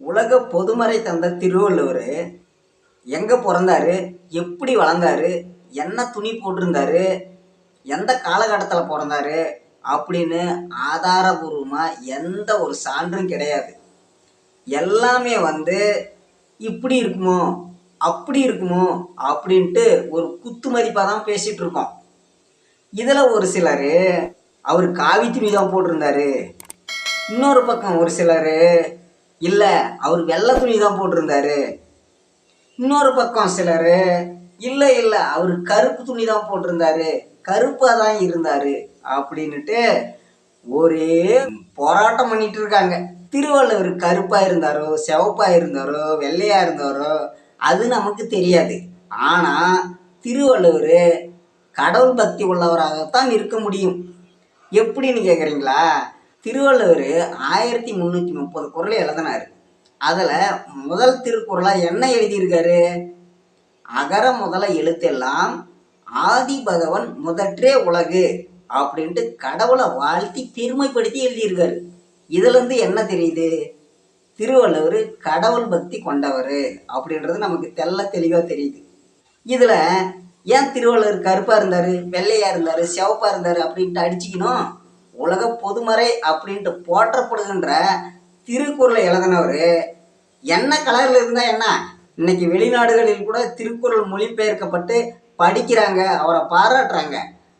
உலக பொதுமறை தந்த திருவள்ளுவர் எங்கே பிறந்தாரு? எப்படி வளர்ந்தாரு? என்ன துணி போட்டிருந்தாரு? எந்த காலகட்டத்தில் பிறந்தாரு? அப்படின்னு ஆதாரபூர்வமாக எந்த ஒரு சான்றும் கிடையாது. எல்லாமே வந்து இப்படி இருக்குமோ அப்படி இருக்குமோ அப்படின்ட்டு ஒரு குத்து மதிப்பாக தான் பேசிகிட்டு இருக்கோம். இதில் ஒரு சிலர் அவர் காவி துணி தான் போட்டிருந்தாரு. இன்னொரு பக்கம் ஒரு சிலர் இல்லை அவர் வெள்ளை துணி தான் போட்டிருந்தாரு. இன்னொரு பக்கம் சிலர் இல்லை இல்லை அவர் கருப்பு துணி தான் போட்டிருந்தாரு. கருப்பாக தான் இருந்தார். அப்படின்ட்டு ஒரே போராட்டம் பண்ணிட்டு இருக்காங்க. திருவள்ளுவர் கருப்பாக இருந்தாரோ சிவப்பாக இருந்தாரோ வெள்ளையாக இருந்தாரோ அது நமக்கு தெரியாது. ஆனால் திருவள்ளுவர் கடவுள் பக்தி உள்ளவராகத்தான் இருக்க முடியும். எப்படின்னு கேட்குறீங்களா திருவள்ளுவர் ஆயிரத்தி முந்நூற்றி முப்பது குரலை எழுதினார். அதில் முதல் திருக்குறளாக என்ன எழுதியிருக்காரு? அகர முதல எழுத்தெல்லாம் ஆதி பகவன் முதற்றே உலகு அப்படின்ட்டு கடவுளை வாழ்த்தி பெருமைப்படுத்தி எழுதியிருக்காரு. இதுலேருந்து என்ன தெரியுது? திருவள்ளுவர் கடவுள் பக்தி கொண்டவர் அப்படின்றது நமக்கு தெள்ள தெளிவாக தெரியுது. இதில் ஏன் திருவள்ளுவர் கருப்பாக இருந்தார் வெள்ளையாக இருந்தார் சிவப்பாக இருந்தார் அப்படின்ட்டு அடிச்சுக்கணும்? உலக பொதுமறை அப்படின்ட்டு போற்றப்படுகின்ற திருக்குறளை எழுதினவர். என்ன கலரில் இருந்தால் என்ன? இன்னைக்கு வெளிநாடுகளில் கூட திருக்குறள் மொழிபெயர்க்கப்பட்டு படிக்கிறாங்க அவரை பாராட்டுறாங்க.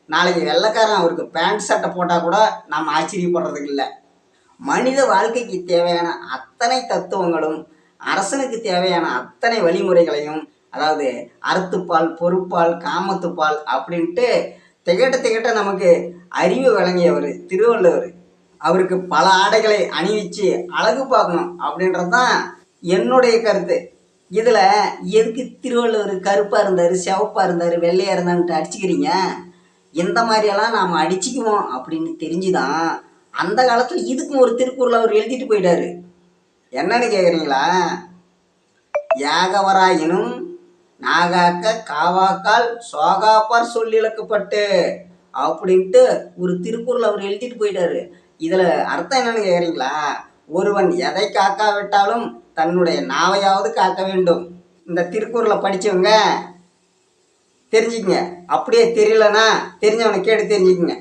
நாளைக்கு வெள்ளைக்காரன் அவருக்கு பேண்ட் சட்டை போட்டால் கூட நாம் ஆச்சரியப்படுறதுக்கு இல்லை. மனித வாழ்க்கைக்கு தேவையான அத்தனை தத்துவங்களும் அரசனுக்கு தேவையான அத்தனை வழிமுறைகளையும் அதாவது அறுத்துப்பால் பொறுப்பால் காமத்துப்பால் அப்படின்ட்டு திகட்ட திகட்ட நமக்கு அறிவு வழங்கியவர் திருவள்ளுவர். அவருக்கு பல ஆடைகளை அணிவிச்சு அழகு பார்க்கணும் அப்படின்றது தான் என்னுடைய கருத்து. இதில் எதுக்கு திருவள்ளுவர் கருப்பாக இருந்தார் சிவப்பாக இருந்தார் வெள்ளையாக இருந்தான்ட்டு அடிச்சுக்கிறீங்க? இந்த மாதிரியெல்லாம் நாம் அடிச்சுக்குவோம் அப்படின்னு தெரிஞ்சுதான் அந்த காலத்தில் இதுக்கும் ஒரு திருக்குறள் அவர் எழுதிட்டு போயிட்டாரு. என்னன்னு கேட்குறீங்களா யாகவராயினும் நாகாக்க காவாக்கால் சோகாப்பார் சொல்லிழக்கப்பட்டு அப்படின்ட்டு ஒரு திருக்குறள் அவர் எழுதிட்டு போயிட்டாரு. இதில் அர்த்தம் என்னன்னு கேட்குறீங்களா ஒருவன் எதை காக்காவிட்டாலும் தன்னுடைய நாவையாவது காக்க வேண்டும். இந்த திருக்குறளை படித்தவங்க தெரிஞ்சுக்கங்க. அப்படியே தெரியலனா தெரிஞ்சவனை கேட்டு தெரிஞ்சுக்கங்க.